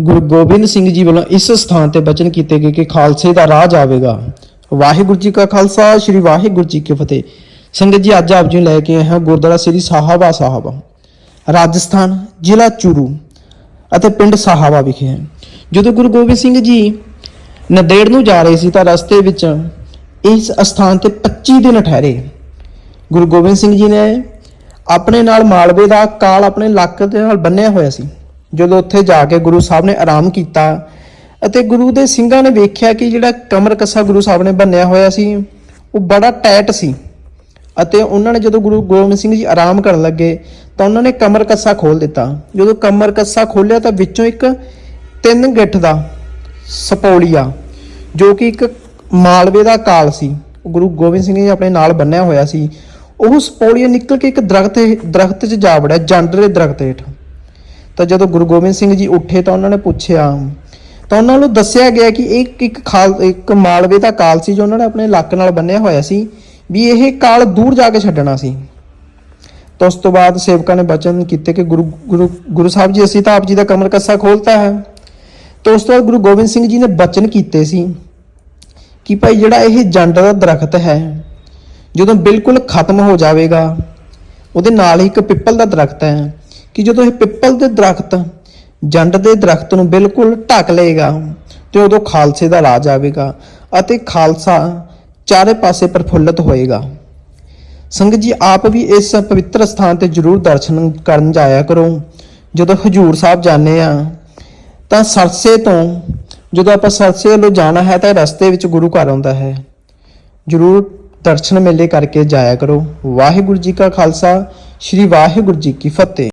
ਗੁਰੂ ਗੋਬਿੰਦ ਸਿੰਘ ਜੀ ਵੱਲੋਂ ਇਸ ਸਥਾਨ ਤੇ ਬਚਨ ਕੀਤੇ ਗਏ ਕਿ ਖਾਲਸੇ ਦਾ ਰਾਜ ਆਵੇਗਾ ਵਾਹਿਗੁਰੂ ਜੀ ਕਾ ਖਾਲਸਾ, ਸ੍ਰੀ ਵਾਹਿਗੁਰੂ ਜੀ ਕੀ ਫਤਿਹ। ਸੰਗਤ ਜੀ, ਅੱਜ ਆਪ ਜੀ ਨੂੰ ਲੈ ਕੇ ਆਏ ਹਾਂ ਗੁਰਦੁਆਰਾ ਸ੍ਰੀ ਸਾਹਾਬਾ ਸਾਹਿਬ। ਰਾਜਸਥਾਨ, ਜ਼ਿਲ੍ਹਾ ਚੂਰੂ ਅਤੇ ਪਿੰਡ ਸਾਹਾਬਾ ਵਿਖੇ ਹੈ। ਜਦੋਂ ਗੁਰੂ ਗੋਬਿੰਦ ਸਿੰਘ ਜੀ ਨੰਦੇੜ ਨੂੰ ਜਾ ਰਹੇ ਸੀ ਤਾਂ ਰਸਤੇ ਵਿੱਚ ਇਸ ਸਥਾਨ ਤੇ 25 ਦਿਨ ਠਹਿਰੇ। ਗੁਰੂ ਗੋਬਿੰਦ ਸਿੰਘ ਜੀ ਨੇ ਆਪਣੇ ਨਾਲ ਮਾਲਵੇ ਦਾ ਕਾਲ ਆਪਣੇ ਲੱਕ ਦੇ ਨਾਲ ਬੰਨਿਆ ਹੋਇਆ ਸੀ। ਜਦੋਂ ਉੱਥੇ ਜਾ ਕੇ ਗੁਰੂ ਸਾਹਿਬ ਨੇ ਆਰਾਮ ਕੀਤਾ ਅਤੇ ਗੁਰੂ ਦੇ ਸਿੰਘਾਂ ਨੇ ਵੇਖਿਆ ਕਿ ਜਿਹੜਾ ਕਮਰ ਕੱਸਾ ਗੁਰੂ ਸਾਹਿਬ ਨੇ ਬੰਨਿਆ ਹੋਇਆ ਸੀ, ਉਹ ਬੜਾ ਟਾਈਟ ਸੀ ਅਤੇ ਉਹਨਾਂ ਨੇ ਜਦੋਂ ਗੁਰੂ ਗੋਬਿੰਦ ਸਿੰਘ ਜੀ ਆਰਾਮ ਕਰਨ ਲੱਗੇ ਤਾਂ ਉਹਨਾਂ ਨੇ ਕਮਰ ਕੱਸਾ ਖੋਲ ਦਿੱਤਾ। ਜਦੋਂ ਕਮਰ ਕੱਸਾ ਖੋਲਿਆ ਤਾਂ ਵਿੱਚੋਂ ਇੱਕ ਤਿੰਨ ਗਿੱਠ ਦਾ ਸਪੌਲੀਆ, ਜੋ ਕਿ ਇੱਕ ਮਾਲਵੇ ਦਾ ਕਾਲ ਸੀ ਗੁਰੂ ਗੋਬਿੰਦ ਸਿੰਘ ਜੀ ਆਪਣੇ ਨਾਲ ਬੰਨਿਆ ਹੋਇਆ ਸੀ। ਉਹ ਸਪੌਲੀਆ ਨਿਕਲ ਕੇ ਇੱਕ ਦਰਖਤ ਦਰਖਤ 'ਚ ਜਾ ਵੜਿਆ ਜੰਡ ਦੇ ਦਰਖਤ ਹੇਠ। ਤਾਂ ਜਦੋਂ ਗੁਰੂ ਗੋਬਿੰਦ ਸਿੰਘ ਜੀ ਉੱਠੇ ਤਾਂ ਉਹਨਾਂ ਨੇ ਪੁੱਛਿਆ, ਤਾਂ ਉਹਨਾਂ ਨੂੰ ਦੱਸਿਆ ਗਿਆ ਕਿ ਇੱਕ ਇੱਕ ਖਾਲ ਇੱਕ ਮਾਲਵੇ ਦਾ ਕਾਲ ਸੀ ਜੋ ਉਹਨਾਂ ਨੇ ਆਪਣੇ ਲੱਕ ਨਾਲ ਬੰਨਿਆ ਹੋਇਆ ਸੀ, ਵੀ ਇਹ ਕਾਲ ਦੂਰ ਜਾ ਕੇ ਛੱਡਣਾ ਸੀ। ਤਾਂ ਉਸ ਤੋਂ ਬਾਅਦ ਸੇਵਕਾਂ ਨੇ ਬਚਨ ਕੀਤੇ ਕਿ ਗੁਰੂ ਗੁਰੂ ਗੁਰੂ ਸਾਹਿਬ ਜੀ, ਅਸੀਂ ਤਾਂ ਆਪ ਜੀ ਦਾ ਕਮਰ ਕੱਸਾ ਖੋਲਤਾ ਹੈ। ਤਾਂ ਉਸ ਤੋਂ ਬਾਅਦ ਗੁਰੂ ਗੋਬਿੰਦ ਸਿੰਘ ਜੀ ਨੇ ਬਚਨ ਕੀਤੇ ਸੀ ਕਿ ਭਾਈ ਜਿਹੜਾ ਇਹ ਜੰਡ ਦਾ ਦਰਖਤ ਹੈ, ਜਦੋਂ ਬਿਲਕੁਲ ਖਤਮ ਹੋ ਜਾਵੇਗਾ, ਉਹਦੇ ਨਾਲ ਹੀ ਇੱਕ ਪਿੱਪਲ ਦਾ ਦਰਖਤ ਹੈ। ਕਿ ਜਦੋਂ ਇਹ ਪਿੱਪਲ ਦੇ ਦਰਖਤ, ਜੰਡ ਦੇ ਦਰਖਤ ਨੂੰ ਬਿਲਕੁਲ ਢੱਕ ਲਏਗਾ, ਤੇ ਉਦੋਂ ਖਾਲਸੇ ਦਾ ਰਾਜ ਆਵੇਗਾ ਅਤੇ ਖਾਲਸਾ ਚਾਰੇ ਪਾਸੇ ਪ੍ਰਫੁੱਲਤ ਹੋਏਗਾ। ਸੰਗਤ ਜੀ, ਆਪ ਵੀ ਇਸ ਪਵਿੱਤਰ ਸਥਾਨ ਤੇ ਜਰੂਰ ਦਰਸ਼ਨ ਕਰਨ ਜਾਇਆ ਕਰੋ। ਜਦੋਂ ਹਜੂਰ ਸਾਹਿਬ ਜਾਂਦੇ ਆ, ਤਾਂ ਸਰਸੇ ਤੋਂ ਜਦੋਂ ਆਪਾਂ ਸਰਸੇ ਵੱਲੋਂ ਜਾਣਾ ਹੈ, ਤਾਂ ਰਸਤੇ ਵਿੱਚ ਗੁਰੂ ਘਰ ਆਉਂਦਾ ਹੈ। ਜਰੂਰ ਦਰਸ਼ਨ ਮੇਲੇ ਕਰਕੇ ਜਾਇਆ ਕਰੋ। ਵਾਹਿਗੁਰੂ ਜੀ ਕਾ ਖਾਲਸਾ, ਸ੍ਰੀ ਵਾਹਿਗੁਰੂ ਜੀ ਕੀ ਫਤਿਹ।